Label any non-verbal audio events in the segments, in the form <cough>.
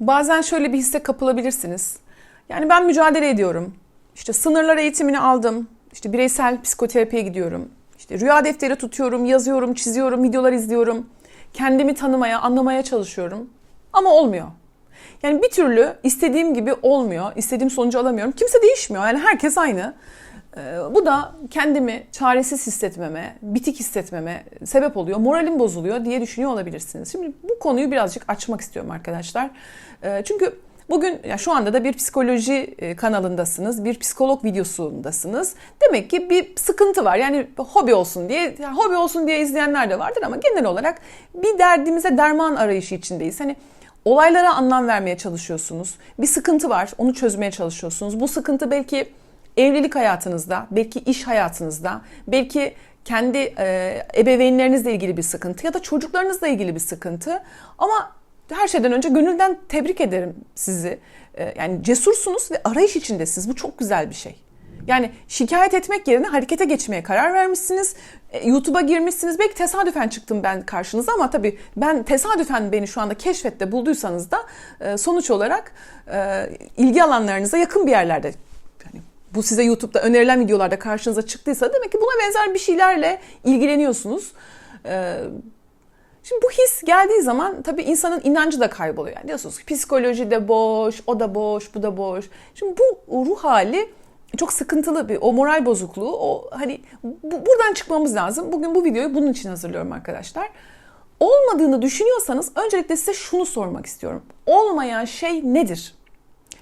Bazen şöyle bir hisse kapılabilirsiniz. Yani ben mücadele ediyorum. İşte sınırlar eğitimini aldım. İşte bireysel psikoterapiye gidiyorum. İşte rüya defteri tutuyorum, yazıyorum, çiziyorum, videolar izliyorum. Kendimi tanımaya, anlamaya çalışıyorum. Ama olmuyor. Yani bir türlü istediğim gibi olmuyor. istediğim sonucu alamıyorum. Kimse değişmiyor. Yani herkes aynı. Ee, Bu da kendimi çaresiz hissetmeme, bitik hissetmeme sebep oluyor. Moralim bozuluyor diye düşünüyor olabilirsiniz. Şimdi bu konuyu birazcık açmak istiyorum arkadaşlar. Ee, Çünkü bugün ya şu anda da bir psikoloji e, kanalındasınız, bir psikolog videosundasınız. Demek ki bir sıkıntı var. Yani hobi olsun diye, ya hobi olsun diye izleyenler de vardır ama genel olarak bir derdimize derman arayışı içindeyiz. Hani olaylara anlam vermeye çalışıyorsunuz. Bir sıkıntı var, onu çözmeye çalışıyorsunuz. Bu sıkıntı belki evlilik hayatınızda, belki iş hayatınızda, belki kendi e, ebeveynlerinizle ilgili bir sıkıntı ya da çocuklarınızla ilgili bir sıkıntı. Ama her şeyden önce gönülden tebrik ederim sizi. E, yani cesursunuz ve arayış içindesiniz. Bu çok güzel bir şey. Yani şikayet etmek yerine harekete geçmeye karar vermişsiniz. E, YouTube'a girmişsiniz. Belki tesadüfen çıktım ben karşınıza ama tabii ben tesadüfen beni şu anda keşfette bulduysanız da e, sonuç olarak e, ilgi alanlarınıza yakın bir yerlerde bu size YouTube'da önerilen videolarda karşınıza çıktıysa demek ki buna benzer bir şeylerle ilgileniyorsunuz. Ee, Şimdi bu his geldiği zaman tabii insanın inancı da kayboluyor. Yani diyorsunuz ki psikoloji de boş, o da boş, bu da boş. Şimdi bu ruh hali çok sıkıntılı bir o moral bozukluğu. O hani bu, buradan çıkmamız lazım. Bugün bu videoyu bunun için hazırlıyorum arkadaşlar. Olmadığını düşünüyorsanız öncelikle size şunu sormak istiyorum. Olmayan şey nedir?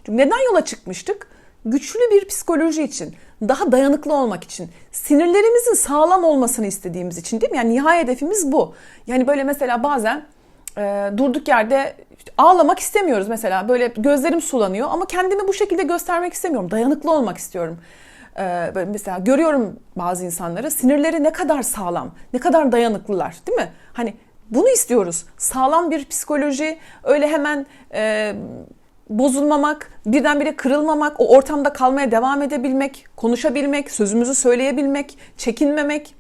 Çünkü neden yola çıkmıştık? Güçlü bir psikoloji için, daha dayanıklı olmak için, sinirlerimizin sağlam olmasını istediğimiz için değil mi? Yani nihai hedefimiz bu. Yani böyle mesela bazen e, durduk yerde ağlamak istemiyoruz mesela. Böyle gözlerim sulanıyor ama kendimi bu şekilde göstermek istemiyorum. Dayanıklı olmak istiyorum. E, mesela görüyorum bazı insanları sinirleri ne kadar sağlam, ne kadar dayanıklılar değil mi? Hani bunu istiyoruz. Sağlam bir psikoloji, öyle hemen e, bozulmamak, birdenbire kırılmamak, o ortamda kalmaya devam edebilmek, konuşabilmek, sözümüzü söyleyebilmek, çekinmemek.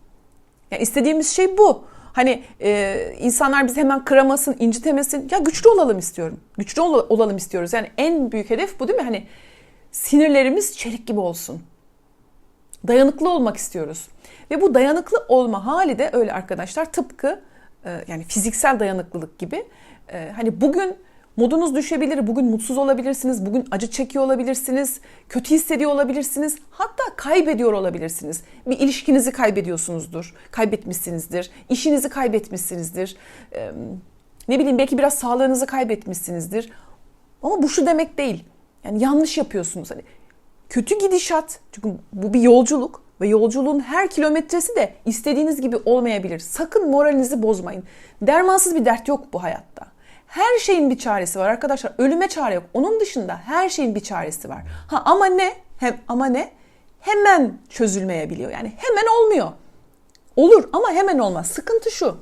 Yani istediğimiz şey bu. Hani e, insanlar bizi hemen kıramasın, incitemesin. Ya güçlü olalım istiyorum. Güçlü ol- olalım istiyoruz. Yani en büyük hedef bu değil mi? Hani sinirlerimiz çelik gibi olsun. Dayanıklı olmak istiyoruz. Ve bu dayanıklı olma hali de öyle arkadaşlar tıpkı e, yani fiziksel dayanıklılık gibi. E, hani bugün modunuz düşebilir, bugün mutsuz olabilirsiniz, bugün acı çekiyor olabilirsiniz, kötü hissediyor olabilirsiniz, hatta kaybediyor olabilirsiniz. Bir ilişkinizi kaybediyorsunuzdur, kaybetmişsinizdir, işinizi kaybetmişsinizdir. E, ne bileyim belki biraz sağlığınızı kaybetmişsinizdir. Ama bu şu demek değil. Yani yanlış yapıyorsunuz. Hani kötü gidişat çünkü bu bir yolculuk ve yolculuğun her kilometresi de istediğiniz gibi olmayabilir. Sakın moralinizi bozmayın. Dermansız bir dert yok bu hayatta. Her şeyin bir çaresi var arkadaşlar. Ölüme çare yok. Onun dışında her şeyin bir çaresi var. Ha ama ne? Hem ama ne? Hemen çözülmeyebiliyor. Yani hemen olmuyor. Olur ama hemen olmaz. Sıkıntı şu.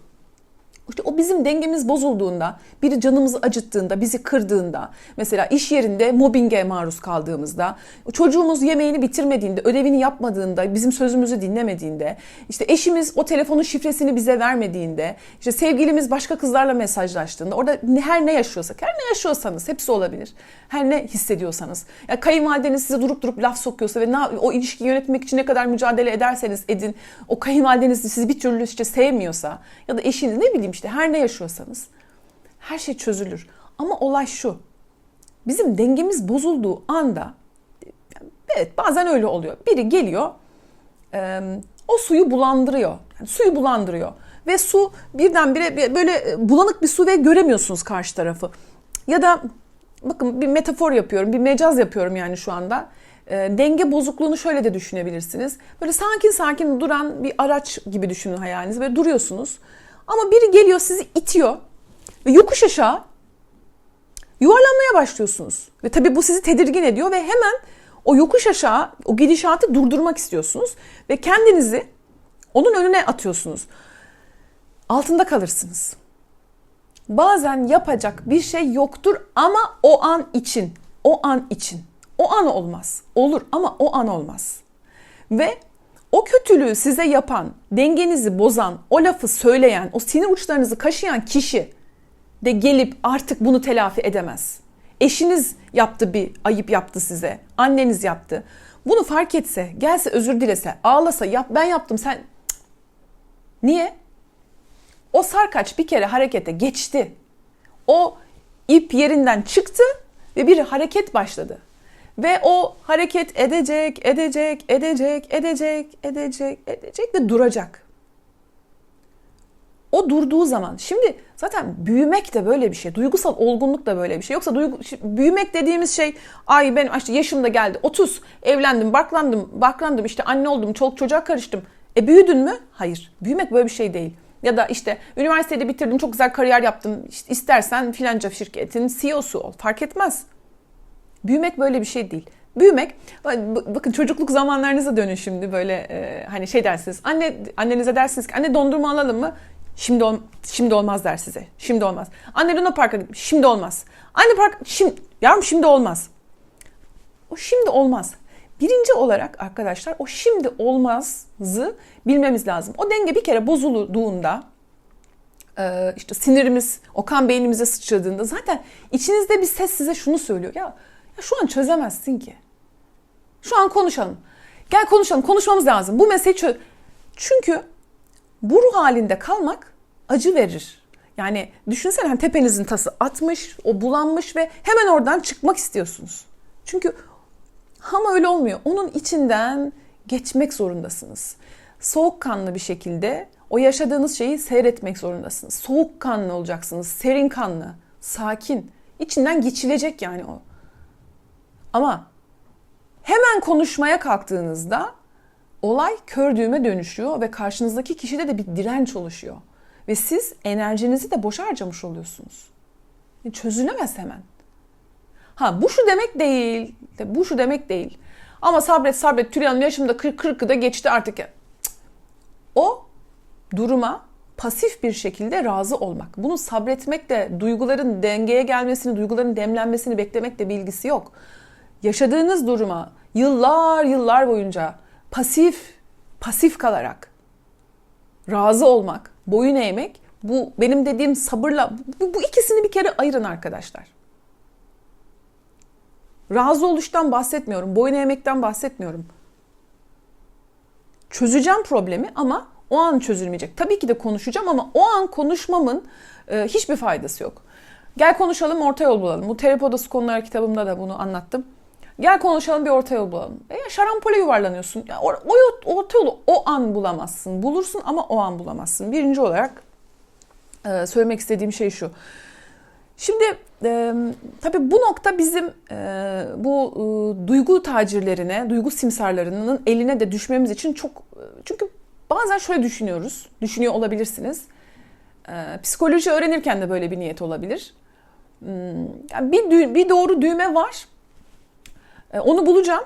İşte o bizim dengemiz bozulduğunda, biri canımızı acıttığında, bizi kırdığında, mesela iş yerinde mobbinge maruz kaldığımızda, çocuğumuz yemeğini bitirmediğinde, ödevini yapmadığında, bizim sözümüzü dinlemediğinde, işte eşimiz o telefonun şifresini bize vermediğinde, işte sevgilimiz başka kızlarla mesajlaştığında, orada her ne yaşıyorsak, her ne yaşıyorsanız hepsi olabilir. Her ne hissediyorsanız. Ya kayınvalideniz size durup durup laf sokuyorsa ve ne, o ilişkiyi yönetmek için ne kadar mücadele ederseniz edin, o kayınvalideniz sizi bir türlü işte sevmiyorsa ya da eşiniz ne bileyim her ne yaşıyorsanız her şey çözülür. Ama olay şu. Bizim dengemiz bozulduğu anda evet bazen öyle oluyor. Biri geliyor e, o suyu bulandırıyor. Yani suyu bulandırıyor. Ve su birdenbire bir- böyle bulanık bir su ve göremiyorsunuz karşı tarafı. Ya da bakın bir metafor yapıyorum, bir mecaz yapıyorum yani şu anda. E, denge bozukluğunu şöyle de düşünebilirsiniz. Böyle sakin sakin duran bir araç gibi düşünün hayalinizi. Böyle duruyorsunuz. Ama biri geliyor sizi itiyor ve yokuş aşağı yuvarlanmaya başlıyorsunuz. Ve tabii bu sizi tedirgin ediyor ve hemen o yokuş aşağı o gidişatı durdurmak istiyorsunuz ve kendinizi onun önüne atıyorsunuz. Altında kalırsınız. Bazen yapacak bir şey yoktur ama o an için, o an için. O an olmaz. Olur ama o an olmaz. Ve o kötülüğü size yapan, dengenizi bozan, o lafı söyleyen, o sinir uçlarınızı kaşıyan kişi de gelip artık bunu telafi edemez. Eşiniz yaptı bir ayıp yaptı size. Anneniz yaptı. Bunu fark etse, gelse özür dilese, ağlasa, yap ben yaptım sen. Niye? O sarkaç bir kere harekete geçti. O ip yerinden çıktı ve bir hareket başladı. Ve o hareket edecek, edecek, edecek, edecek, edecek, edecek ve duracak. O durduğu zaman şimdi zaten büyümek de böyle bir şey. Duygusal olgunluk da böyle bir şey. Yoksa duygu, büyümek dediğimiz şey ay benim işte yaşım da geldi 30 evlendim baklandım baklandım işte anne oldum çoluk çocuğa karıştım. E büyüdün mü? Hayır. Büyümek böyle bir şey değil. Ya da işte üniversitede bitirdim çok güzel kariyer yaptım. İşte istersen filanca şirketin CEO'su ol. Fark etmez. Büyümek böyle bir şey değil. Büyümek, bakın çocukluk zamanlarınıza dönün şimdi böyle e, hani şey dersiniz. Anne annenize dersiniz ki anne dondurma alalım mı? Şimdi ol, şimdi olmaz der size. Şimdi olmaz. Anne Luna Park'a gitmiş. Şimdi olmaz. Anne Park şimdi yavrum şimdi olmaz. O şimdi olmaz. Birinci olarak arkadaşlar o şimdi olmazı bilmemiz lazım. O denge bir kere bozulduğunda e, işte sinirimiz o kan beynimize sıçradığında zaten içinizde bir ses size şunu söylüyor. Ya, ya şu an çözemezsin ki. Şu an konuşalım. Gel konuşalım. Konuşmamız lazım. Bu meseleyi çöz. Çünkü bu ruh halinde kalmak acı verir. Yani düşünsene hani tepenizin tası atmış, o bulanmış ve hemen oradan çıkmak istiyorsunuz. Çünkü ama öyle olmuyor. Onun içinden geçmek zorundasınız. Soğukkanlı bir şekilde o yaşadığınız şeyi seyretmek zorundasınız. Soğukkanlı olacaksınız, serin kanlı, sakin. İçinden geçilecek yani o. Ama hemen konuşmaya kalktığınızda olay kör düğüme dönüşüyor ve karşınızdaki kişide de bir direnç oluşuyor. Ve siz enerjinizi de boş harcamış oluyorsunuz. Çözülemez hemen. Ha bu şu demek değil. Bu şu demek değil. Ama sabret sabret Tülay Hanım yaşımda 40 40'ı da geçti artık. O duruma pasif bir şekilde razı olmak. Bunu sabretmekle duyguların dengeye gelmesini, duyguların demlenmesini beklemekle bir ilgisi yok. Yaşadığınız duruma yıllar yıllar boyunca pasif pasif kalarak razı olmak, boyun eğmek bu benim dediğim sabırla bu, bu ikisini bir kere ayırın arkadaşlar. Razı oluştan bahsetmiyorum, boyun eğmekten bahsetmiyorum. Çözeceğim problemi ama o an çözülmeyecek. Tabii ki de konuşacağım ama o an konuşmamın e, hiçbir faydası yok. Gel konuşalım, orta yol bulalım. Bu terapi odası konuları kitabımda da bunu anlattım. Gel konuşalım bir orta yol bulalım. E şarampole yuvarlanıyorsun. Ya, o, o orta yolu o an bulamazsın. Bulursun ama o an bulamazsın. Birinci olarak e, söylemek istediğim şey şu. Şimdi e, tabii bu nokta bizim e, bu e, duygu tacirlerine, duygu simsarlarının eline de düşmemiz için çok... E, çünkü bazen şöyle düşünüyoruz, düşünüyor olabilirsiniz. E, psikoloji öğrenirken de böyle bir niyet olabilir. Hmm, yani bir, bir doğru düğme var onu bulacağım.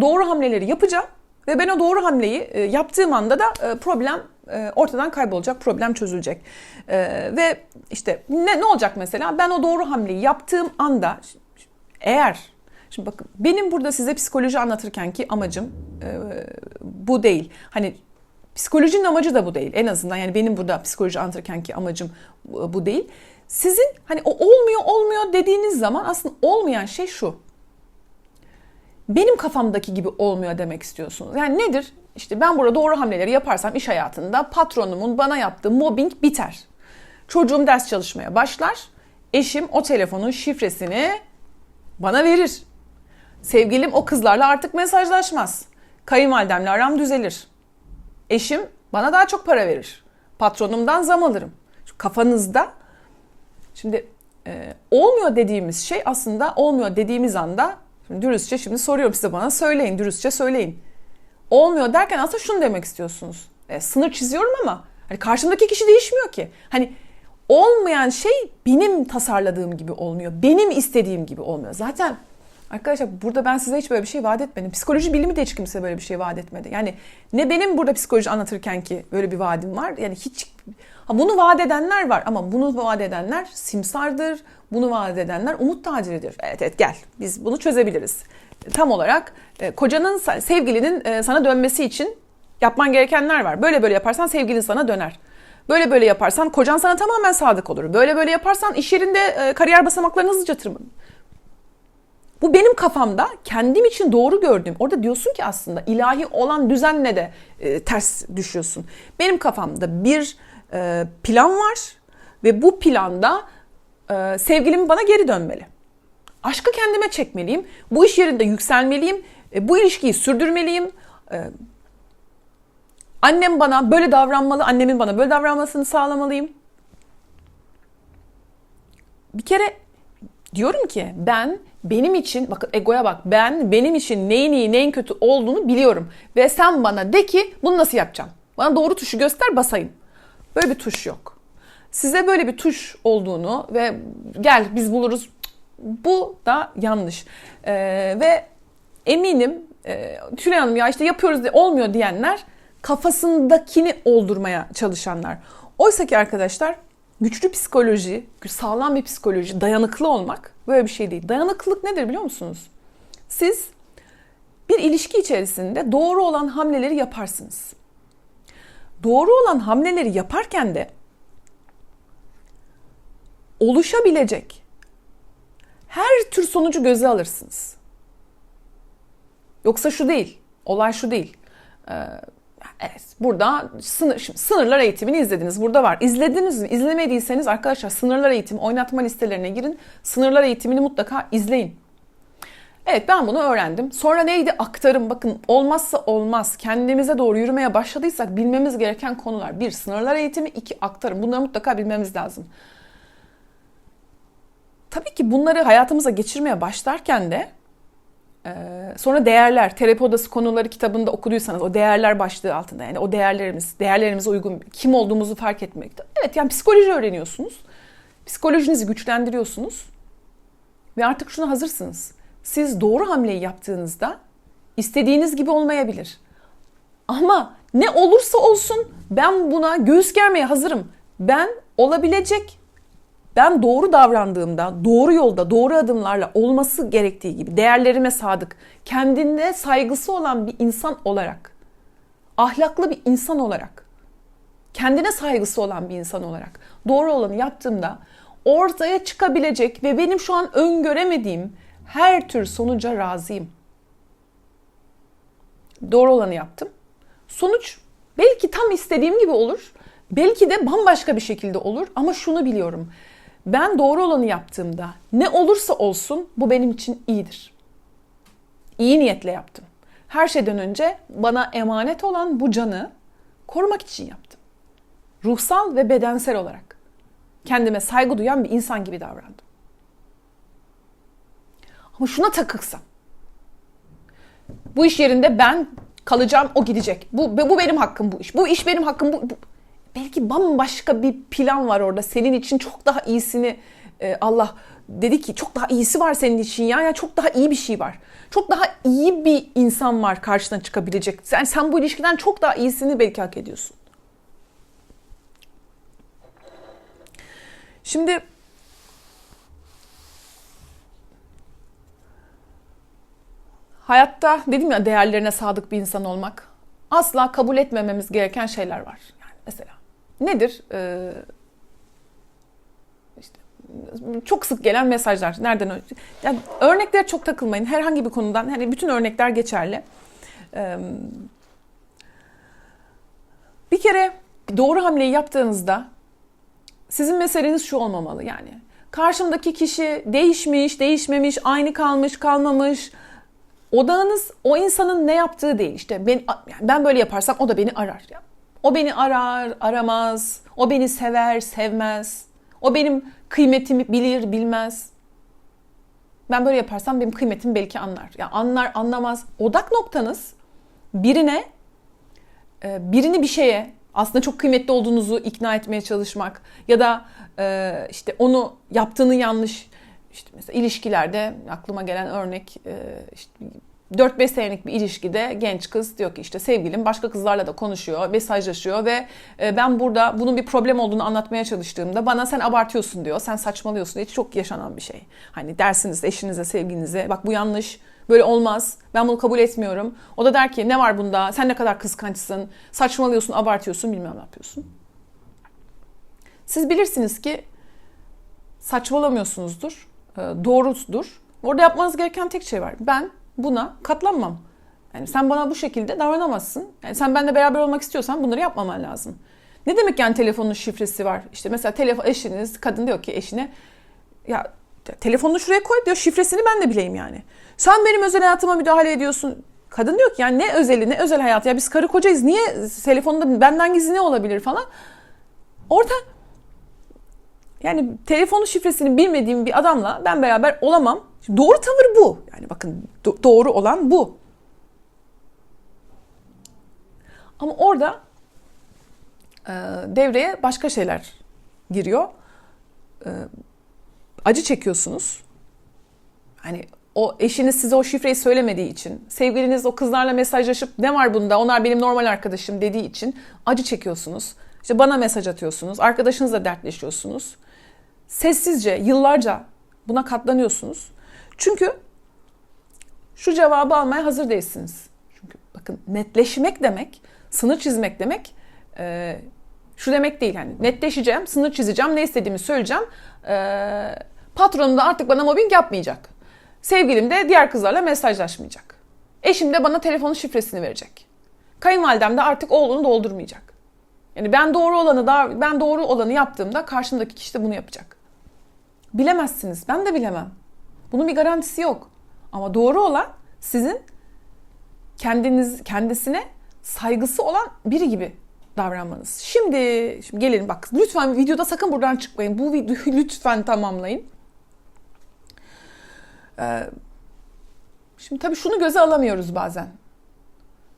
Doğru hamleleri yapacağım. Ve ben o doğru hamleyi e, yaptığım anda da e, problem ortadan kaybolacak, problem çözülecek. Ve işte ne, ne olacak mesela? Ben o doğru hamleyi yaptığım anda eğer Şimdi bakın benim burada size psikoloji anlatırken ki amacım bu değil. Hani psikolojinin amacı da bu değil. En azından yani benim burada psikoloji anlatırken ki amacım bu değil. Sizin hani o olmuyor olmuyor dediğiniz zaman aslında olmayan şey şu benim kafamdaki gibi olmuyor demek istiyorsunuz. Yani nedir? İşte ben burada doğru hamleleri yaparsam iş hayatında patronumun bana yaptığı mobbing biter. Çocuğum ders çalışmaya başlar. Eşim o telefonun şifresini bana verir. Sevgilim o kızlarla artık mesajlaşmaz. Kayınvalidemle aram düzelir. Eşim bana daha çok para verir. Patronumdan zam alırım. Kafanızda şimdi e, olmuyor dediğimiz şey aslında olmuyor dediğimiz anda Şimdi dürüstçe şimdi soruyorum size bana söyleyin, dürüstçe söyleyin. Olmuyor derken aslında şunu demek istiyorsunuz. E, sınır çiziyorum ama hani karşımdaki kişi değişmiyor ki. Hani olmayan şey benim tasarladığım gibi olmuyor. Benim istediğim gibi olmuyor. Zaten arkadaşlar burada ben size hiç böyle bir şey vaat etmedim. Psikoloji bilimi de hiç kimse böyle bir şey vaat etmedi. Yani ne benim burada psikoloji anlatırken ki böyle bir vaadim var. Yani hiç ha bunu vaat edenler var ama bunu vaat edenler simsardır. Bunu vaat edenler umut taciridir. Evet evet gel biz bunu çözebiliriz. Tam olarak e, kocanın, sevgilinin e, sana dönmesi için yapman gerekenler var. Böyle böyle yaparsan sevgilin sana döner. Böyle böyle yaparsan kocan sana tamamen sadık olur. Böyle böyle yaparsan iş yerinde e, kariyer basamaklarını hızlıca tırmanır. Bu benim kafamda kendim için doğru gördüğüm. Orada diyorsun ki aslında ilahi olan düzenle de e, ters düşüyorsun. Benim kafamda bir e, plan var ve bu planda e, sevgilim bana geri dönmeli. Aşkı kendime çekmeliyim. Bu iş yerinde yükselmeliyim. E, bu ilişkiyi sürdürmeliyim. E, annem bana böyle davranmalı. Annemin bana böyle davranmasını sağlamalıyım. Bir kere diyorum ki ben benim için bakın egoya bak ben benim için neyin iyi neyin kötü olduğunu biliyorum. Ve sen bana de ki bunu nasıl yapacağım? Bana doğru tuşu göster basayım. Böyle bir tuş yok. Size böyle bir tuş olduğunu ve gel biz buluruz bu da yanlış. Ee, ve eminim e, Tülay Hanım ya işte yapıyoruz de olmuyor diyenler kafasındakini oldurmaya çalışanlar. Oysa ki arkadaşlar güçlü psikoloji, sağlam bir psikoloji, dayanıklı olmak böyle bir şey değil. Dayanıklılık nedir biliyor musunuz? Siz bir ilişki içerisinde doğru olan hamleleri yaparsınız. Doğru olan hamleleri yaparken de oluşabilecek her tür sonucu göze alırsınız. Yoksa şu değil, olay şu değil. Ee, Evet burada sınır, şimdi sınırlar eğitimini izlediniz. Burada var. İzlediniz mi? İzlemediyseniz arkadaşlar sınırlar eğitimi oynatma listelerine girin. Sınırlar eğitimini mutlaka izleyin. Evet ben bunu öğrendim. Sonra neydi? Aktarım. Bakın olmazsa olmaz. Kendimize doğru yürümeye başladıysak bilmemiz gereken konular. Bir, sınırlar eğitimi. iki aktarım. Bunları mutlaka bilmemiz lazım. Tabii ki bunları hayatımıza geçirmeye başlarken de ee, sonra değerler, terapi odası konuları kitabında okuduysanız o değerler başlığı altında yani o değerlerimiz, değerlerimize uygun kim olduğumuzu fark etmekte. Evet yani psikoloji öğreniyorsunuz. Psikolojinizi güçlendiriyorsunuz. Ve artık şuna hazırsınız. Siz doğru hamleyi yaptığınızda istediğiniz gibi olmayabilir. Ama ne olursa olsun ben buna göğüs germeye hazırım. Ben olabilecek ben doğru davrandığımda, doğru yolda, doğru adımlarla olması gerektiği gibi değerlerime sadık, kendine saygısı olan bir insan olarak, ahlaklı bir insan olarak, kendine saygısı olan bir insan olarak doğru olanı yaptığımda ortaya çıkabilecek ve benim şu an öngöremediğim her tür sonuca razıyım. Doğru olanı yaptım. Sonuç belki tam istediğim gibi olur. Belki de bambaşka bir şekilde olur ama şunu biliyorum. Ben doğru olanı yaptığımda ne olursa olsun bu benim için iyidir. İyi niyetle yaptım. Her şeyden önce bana emanet olan bu canı korumak için yaptım. Ruhsal ve bedensel olarak kendime saygı duyan bir insan gibi davrandım. Ama şuna takıksam. Bu iş yerinde ben kalacağım, o gidecek. Bu, bu benim hakkım bu iş. Bu iş benim hakkım. Bu, bu belki bambaşka bir plan var orada. Senin için çok daha iyisini e, Allah dedi ki çok daha iyisi var senin için ya. ya çok daha iyi bir şey var. Çok daha iyi bir insan var karşına çıkabilecek. Sen sen bu ilişkiden çok daha iyisini belki hak ediyorsun. Şimdi hayatta dedim ya değerlerine sadık bir insan olmak asla kabul etmememiz gereken şeyler var. Yani mesela nedir? Ee, işte çok sık gelen mesajlar. Nereden? Yani örneklere çok takılmayın. Herhangi bir konudan. Hani bütün örnekler geçerli. Bir kere doğru hamleyi yaptığınızda sizin meseleniz şu olmamalı yani. Karşımdaki kişi değişmiş, değişmemiş, aynı kalmış, kalmamış. Odağınız o insanın ne yaptığı değil. İşte ben, ben böyle yaparsam o da beni arar. Ya. O beni arar, aramaz. O beni sever, sevmez. O benim kıymetimi bilir, bilmez. Ben böyle yaparsam benim kıymetimi belki anlar. Ya yani anlar, anlamaz. Odak noktanız birine, e, birini bir şeye aslında çok kıymetli olduğunuzu ikna etmeye çalışmak ya da e, işte onu yaptığını yanlış işte mesela ilişkilerde aklıma gelen örnek e, işte 4-5 senelik bir ilişkide genç kız diyor ki işte sevgilim başka kızlarla da konuşuyor, mesajlaşıyor ve e, ben burada bunun bir problem olduğunu anlatmaya çalıştığımda bana sen abartıyorsun diyor, sen saçmalıyorsun diye çok yaşanan bir şey. Hani dersiniz eşinize, sevgilinize bak bu yanlış, böyle olmaz, ben bunu kabul etmiyorum. O da der ki ne var bunda, sen ne kadar kıskançsın, saçmalıyorsun, abartıyorsun bilmem ne yapıyorsun. Siz bilirsiniz ki saçmalamıyorsunuzdur, e, doğrudur Orada yapmanız gereken tek şey var. Ben buna katlanmam. Yani sen bana bu şekilde davranamazsın. Yani sen benimle beraber olmak istiyorsan bunları yapmaman lazım. Ne demek yani telefonun şifresi var? İşte mesela telefon eşiniz kadın diyor ki eşine ya telefonunu şuraya koy diyor şifresini ben de bileyim yani. Sen benim özel hayatıma müdahale ediyorsun. Kadın diyor ki yani ne özeli ne özel hayat ya biz karı kocayız niye telefonda benden gizli ne olabilir falan. Orada yani telefonun şifresini bilmediğim bir adamla ben beraber olamam. Şimdi doğru tavır bu. Yani bakın do- doğru olan bu. Ama orada e, devreye başka şeyler giriyor. E, acı çekiyorsunuz. Hani o eşiniz size o şifreyi söylemediği için, sevgiliniz o kızlarla mesajlaşıp ne var bunda onlar benim normal arkadaşım dediği için acı çekiyorsunuz. İşte bana mesaj atıyorsunuz, arkadaşınızla dertleşiyorsunuz. Sessizce, yıllarca buna katlanıyorsunuz. Çünkü şu cevabı almaya hazır değilsiniz. Çünkü bakın netleşmek demek, sınır çizmek demek e, şu demek değil. Yani netleşeceğim, sınır çizeceğim, ne istediğimi söyleyeceğim. E, patronum da artık bana mobbing yapmayacak. Sevgilim de diğer kızlarla mesajlaşmayacak. Eşim de bana telefonun şifresini verecek. Kayınvalidem de artık oğlunu doldurmayacak. Yani ben doğru olanı da ben doğru olanı yaptığımda karşımdaki kişi de bunu yapacak. Bilemezsiniz. Ben de bilemem. Bunun bir garantisi yok. Ama doğru olan sizin kendiniz kendisine saygısı olan biri gibi davranmanız. Şimdi, şimdi gelelim bak lütfen videoda sakın buradan çıkmayın. Bu videoyu <laughs> lütfen tamamlayın. Ee, şimdi tabii şunu göze alamıyoruz bazen.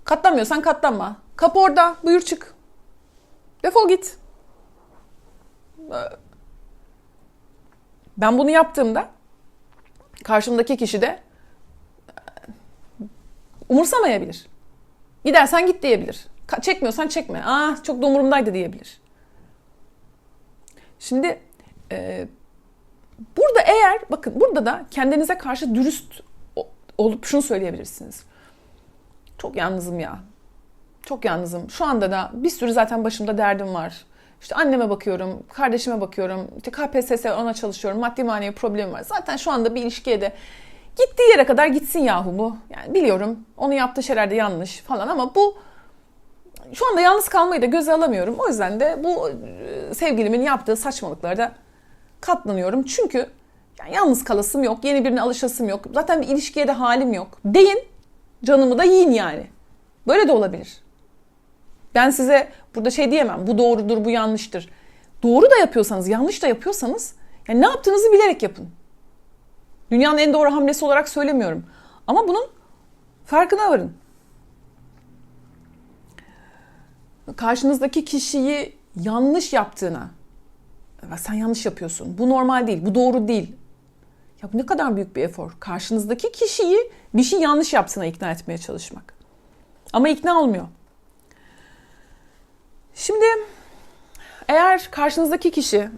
Katlanmıyorsan katlanma. Kapı orada. Buyur çık. Defol git. Ee, ben bunu yaptığımda karşımdaki kişi de e, umursamayabilir. Gidersen git diyebilir. Çekmiyorsan çekme. Ah çok da umurumdaydı diyebilir. Şimdi e, burada eğer bakın burada da kendinize karşı dürüst olup şunu söyleyebilirsiniz. Çok yalnızım ya. Çok yalnızım. Şu anda da bir sürü zaten başımda derdim var. İşte anneme bakıyorum, kardeşime bakıyorum, işte KPSS ona çalışıyorum, maddi manevi problemim var. Zaten şu anda bir ilişkiye de gittiği yere kadar gitsin yahu bu. Yani biliyorum onu yaptığı şeyler de yanlış falan ama bu şu anda yalnız kalmayı da göze alamıyorum. O yüzden de bu e, sevgilimin yaptığı saçmalıklarda katlanıyorum. Çünkü yani yalnız kalasım yok, yeni birine alışasım yok. Zaten bir ilişkiye de halim yok. Deyin, canımı da yiyin yani. Böyle de olabilir. Ben size burada şey diyemem. Bu doğrudur, bu yanlıştır. Doğru da yapıyorsanız, yanlış da yapıyorsanız yani ne yaptığınızı bilerek yapın. Dünyanın en doğru hamlesi olarak söylemiyorum. Ama bunun farkına varın. Karşınızdaki kişiyi yanlış yaptığına, sen yanlış yapıyorsun, bu normal değil, bu doğru değil. Ya bu ne kadar büyük bir efor. Karşınızdaki kişiyi bir şey yanlış yaptığına ikna etmeye çalışmak. Ama ikna olmuyor. Şimdi eğer karşınızdaki kişi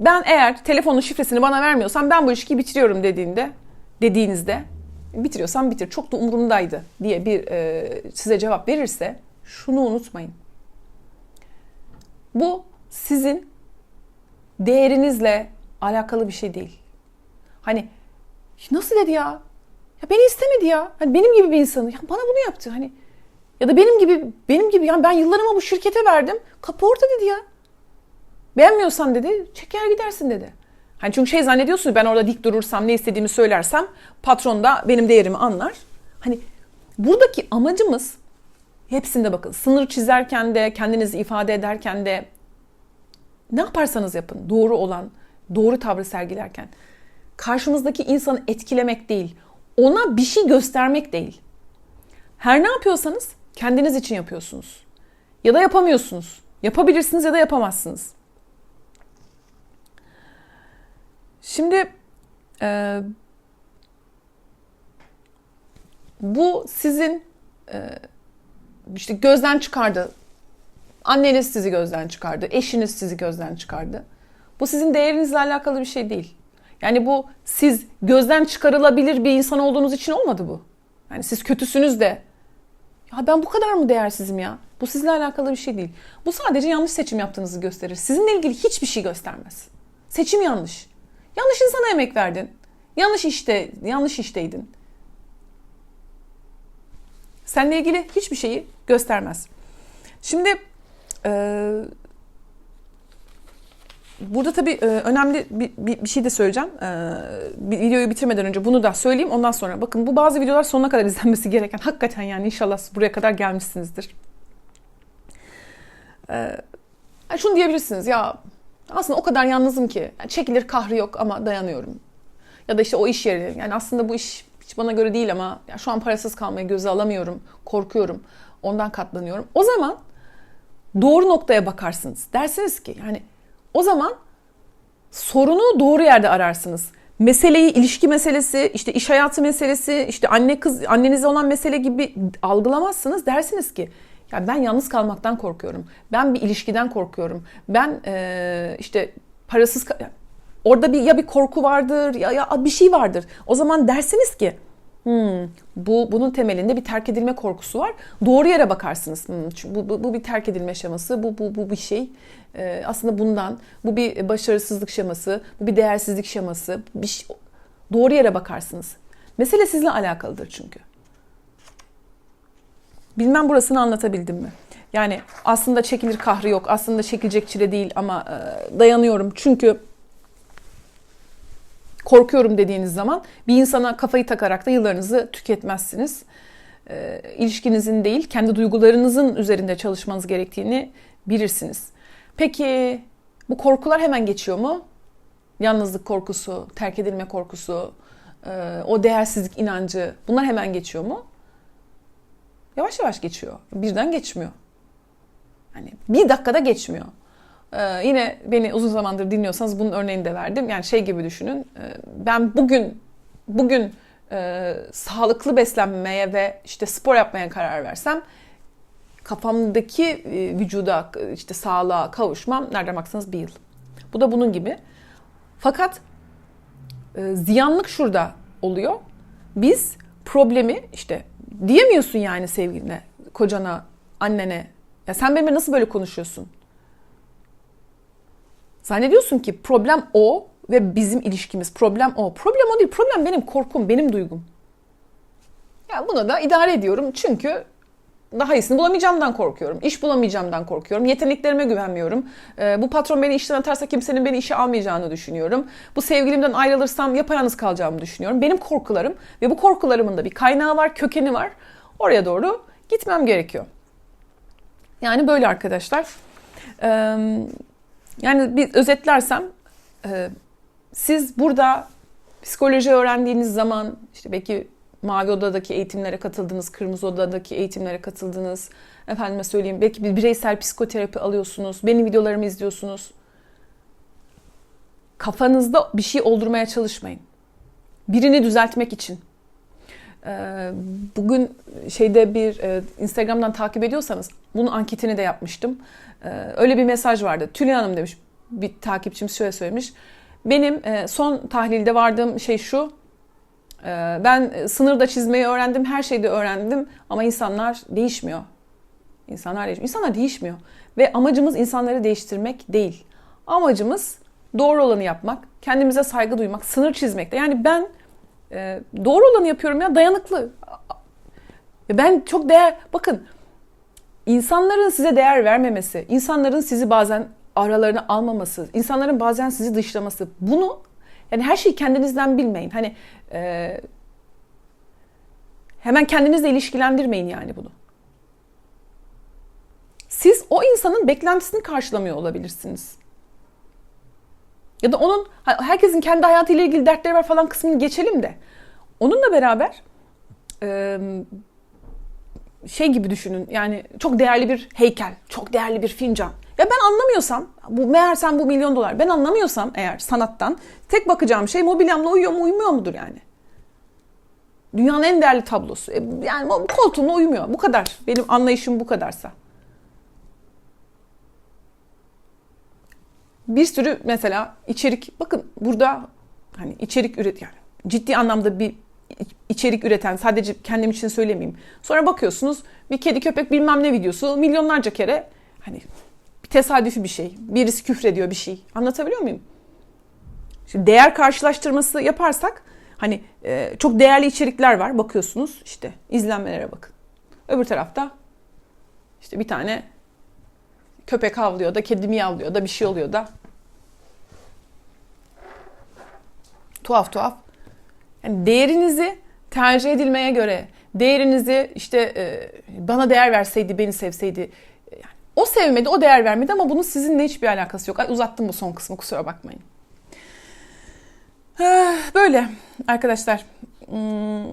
ben eğer telefonun şifresini bana vermiyorsam ben bu ilişkiyi bitiriyorum dediğinde dediğinizde bitiriyorsam bitir çok da umurumdaydı diye bir e, size cevap verirse şunu unutmayın. Bu sizin değerinizle alakalı bir şey değil. Hani nasıl dedi ya? Ya beni istemedi ya. Hani benim gibi bir insanı. Ya bana bunu yaptı. Hani ya da benim gibi benim gibi yani ben yıllarımı bu şirkete verdim. Kapı orta dedi ya. Beğenmiyorsan dedi çeker gidersin dedi. Hani çünkü şey zannediyorsunuz ben orada dik durursam ne istediğimi söylersem patron da benim değerimi anlar. Hani buradaki amacımız hepsinde bakın sınır çizerken de kendinizi ifade ederken de ne yaparsanız yapın doğru olan doğru tavrı sergilerken karşımızdaki insanı etkilemek değil ona bir şey göstermek değil. Her ne yapıyorsanız kendiniz için yapıyorsunuz. Ya da yapamıyorsunuz. Yapabilirsiniz ya da yapamazsınız. Şimdi e, bu sizin e, işte gözden çıkardı. Anneniz sizi gözden çıkardı. Eşiniz sizi gözden çıkardı. Bu sizin değerinizle alakalı bir şey değil. Yani bu siz gözden çıkarılabilir bir insan olduğunuz için olmadı bu. Yani siz kötüsünüz de ya ben bu kadar mı değersizim ya? Bu sizle alakalı bir şey değil. Bu sadece yanlış seçim yaptığınızı gösterir. Sizinle ilgili hiçbir şey göstermez. Seçim yanlış. Yanlış insana emek verdin. Yanlış işte, yanlış işteydin. Seninle ilgili hiçbir şeyi göstermez. Şimdi e, burada tabii e, önemli bir, bir, bir şey de söyleyeceğim. E, videoyu bitirmeden önce bunu da söyleyeyim. Ondan sonra bakın bu bazı videolar sonuna kadar izlenmesi <laughs> gereken. Hakikaten yani inşallah buraya kadar gelmişsinizdir. E, şunu diyebilirsiniz ya aslında o kadar yalnızım ki yani çekilir kahrı yok ama dayanıyorum. Ya da işte o iş yeri yani aslında bu iş hiç bana göre değil ama ya şu an parasız kalmayı göze alamıyorum, korkuyorum. Ondan katlanıyorum. O zaman doğru noktaya bakarsınız. Dersiniz ki yani o zaman sorunu doğru yerde ararsınız. Meseleyi ilişki meselesi, işte iş hayatı meselesi, işte anne kız annenize olan mesele gibi algılamazsınız. Dersiniz ki ya ben yalnız kalmaktan korkuyorum. Ben bir ilişkiden korkuyorum. Ben ee, işte parasız orada bir ya bir korku vardır ya ya bir şey vardır. O zaman dersiniz ki Hmm, bu bunun temelinde bir terk edilme korkusu var. Doğru yere bakarsınız. Hmm, bu, bu, bu bir terk edilme şeması, bu bu bu bir şey. Ee, aslında bundan, bu bir başarısızlık şeması, bu bir değersizlik şeması. Bir şey, doğru yere bakarsınız. Mesele sizinle alakalıdır çünkü. Bilmem burasını anlatabildim mi? Yani aslında çekilir kahrı yok, aslında çekilecek çile değil ama e, dayanıyorum çünkü korkuyorum dediğiniz zaman bir insana kafayı takarak da yıllarınızı tüketmezsiniz. E, ilişkinizin değil, kendi duygularınızın üzerinde çalışmanız gerektiğini bilirsiniz. Peki bu korkular hemen geçiyor mu? Yalnızlık korkusu, terk edilme korkusu, e, o değersizlik inancı bunlar hemen geçiyor mu? Yavaş yavaş geçiyor. Birden geçmiyor. Hani bir dakikada geçmiyor. Ee, yine beni uzun zamandır dinliyorsanız bunun örneğini de verdim. Yani şey gibi düşünün. E, ben bugün bugün e, sağlıklı beslenmeye ve işte spor yapmaya karar versem kafamdaki e, vücuda işte sağlığa kavuşmam nereden baksanız bir yıl. Bu da bunun gibi. Fakat e, ziyanlık şurada oluyor. Biz problemi işte diyemiyorsun yani sevgiline, kocana, annene. Ya sen benimle nasıl böyle konuşuyorsun? Zannediyorsun ki problem o ve bizim ilişkimiz. Problem o. Problem o değil. Problem benim korkum, benim duygum. Ya bunu da idare ediyorum çünkü daha iyisini bulamayacağımdan korkuyorum. İş bulamayacağımdan korkuyorum. Yeteneklerime güvenmiyorum. Ee, bu patron beni işten atarsa kimsenin beni işe almayacağını düşünüyorum. Bu sevgilimden ayrılırsam yapayalnız kalacağımı düşünüyorum. Benim korkularım ve bu korkularımın da bir kaynağı var, kökeni var. Oraya doğru gitmem gerekiyor. Yani böyle arkadaşlar. Ee, yani bir özetlersem e, siz burada psikoloji öğrendiğiniz zaman işte belki Mavi Oda'daki eğitimlere katıldınız, Kırmızı Oda'daki eğitimlere katıldınız. Efendime söyleyeyim belki bir bireysel psikoterapi alıyorsunuz, benim videolarımı izliyorsunuz. Kafanızda bir şey oldurmaya çalışmayın. Birini düzeltmek için. E, bugün şeyde bir e, Instagram'dan takip ediyorsanız bunun anketini de yapmıştım. Öyle bir mesaj vardı. Tülin Hanım demiş bir takipçim şöyle söylemiş. Benim son tahlilde vardığım şey şu. Ben sınırda çizmeyi öğrendim, her şeyi de öğrendim ama insanlar değişmiyor. İnsanlar değişmiyor. İnsanlar değişmiyor. Ve amacımız insanları değiştirmek değil. Amacımız doğru olanı yapmak, kendimize saygı duymak, sınır çizmek. Yani ben doğru olanı yapıyorum ya dayanıklı. Ben çok değer... Bakın insanların size değer vermemesi, insanların sizi bazen aralarına almaması, insanların bazen sizi dışlaması. Bunu yani her şeyi kendinizden bilmeyin. Hani e, hemen kendinizle ilişkilendirmeyin yani bunu. Siz o insanın beklentisini karşılamıyor olabilirsiniz. Ya da onun herkesin kendi hayatıyla ilgili dertleri var falan kısmını geçelim de. Onunla beraber şey gibi düşünün. Yani çok değerli bir heykel, çok değerli bir fincan. Ya ben anlamıyorsam, bu meğersem bu milyon dolar. Ben anlamıyorsam eğer sanattan tek bakacağım şey mobilyamla uyuyor mu uymuyor mudur yani? Dünyanın en değerli tablosu. E, yani koltuğumla uymuyor. Bu kadar. Benim anlayışım bu kadarsa. Bir sürü mesela içerik bakın burada hani içerik üret yani ciddi anlamda bir içerik üreten sadece kendim için söylemeyeyim. Sonra bakıyorsunuz bir kedi köpek bilmem ne videosu milyonlarca kere hani tesadüfi bir şey. Birisi küfrediyor bir şey. Anlatabiliyor muyum? Şimdi değer karşılaştırması yaparsak Hani e, çok değerli içerikler var bakıyorsunuz işte izlenmelere bakın. Öbür tarafta işte bir tane köpek havlıyor da kedi miyavlıyor da bir şey oluyor da tuhaf tuhaf. Yani değerinizi tercih edilmeye göre, değerinizi işte e, bana değer verseydi, beni sevseydi. Yani o sevmedi, o değer vermedi ama bunun sizinle hiçbir alakası yok. Ay uzattım bu son kısmı kusura bakmayın. Eh, Böyle arkadaşlar. Hmm,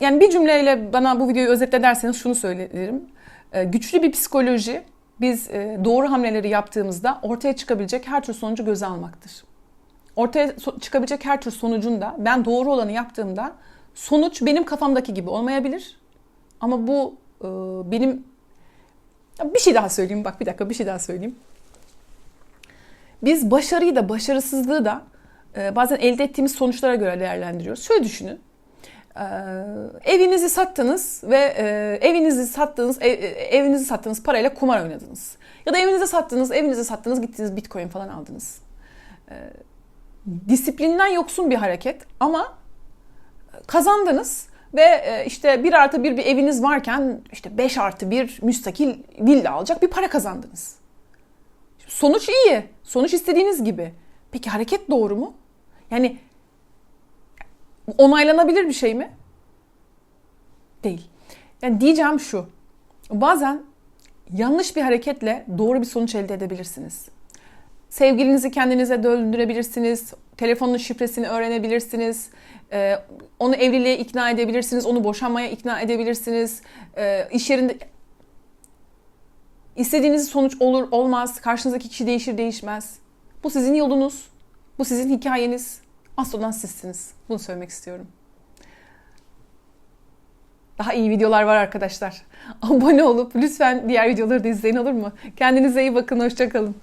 Yani bir cümleyle bana bu videoyu özetle derseniz şunu söylerim. E, Güçlü bir psikoloji biz e, doğru hamleleri yaptığımızda ortaya çıkabilecek her tür sonucu göze almaktır ortaya çıkabilecek her tür sonucun da ben doğru olanı yaptığımda sonuç benim kafamdaki gibi olmayabilir. Ama bu e, benim bir şey daha söyleyeyim bak bir dakika bir şey daha söyleyeyim. Biz başarıyı da başarısızlığı da e, bazen elde ettiğimiz sonuçlara göre değerlendiriyoruz. Şöyle düşünün. E, evinizi sattınız ve e, evinizi sattığınız ev- e, evinizi sattığınız parayla kumar oynadınız. Ya da evinizi sattınız, evinizi sattınız, gittiniz Bitcoin falan aldınız disiplinden yoksun bir hareket ama kazandınız ve e, işte 1 artı 1 bir eviniz varken işte 5 artı 1 müstakil villa alacak bir para kazandınız. Sonuç iyi. Sonuç istediğiniz gibi. Peki hareket doğru mu? Yani onaylanabilir bir şey mi? Değil. Yani diyeceğim şu. Bazen yanlış bir hareketle doğru bir sonuç elde edebilirsiniz. Sevgilinizi kendinize döndürebilirsiniz. Telefonun şifresini öğrenebilirsiniz. Ee, onu evliliğe ikna edebilirsiniz. Onu boşanmaya ikna edebilirsiniz. Ee, iş yerinde istediğiniz sonuç olur olmaz. Karşınızdaki kişi değişir değişmez. Bu sizin yolunuz. Bu sizin hikayeniz. Asıl olan sizsiniz. Bunu söylemek istiyorum. Daha iyi videolar var arkadaşlar. <laughs> Abone olup lütfen diğer videoları da izleyin olur mu? Kendinize iyi bakın. Hoşçakalın.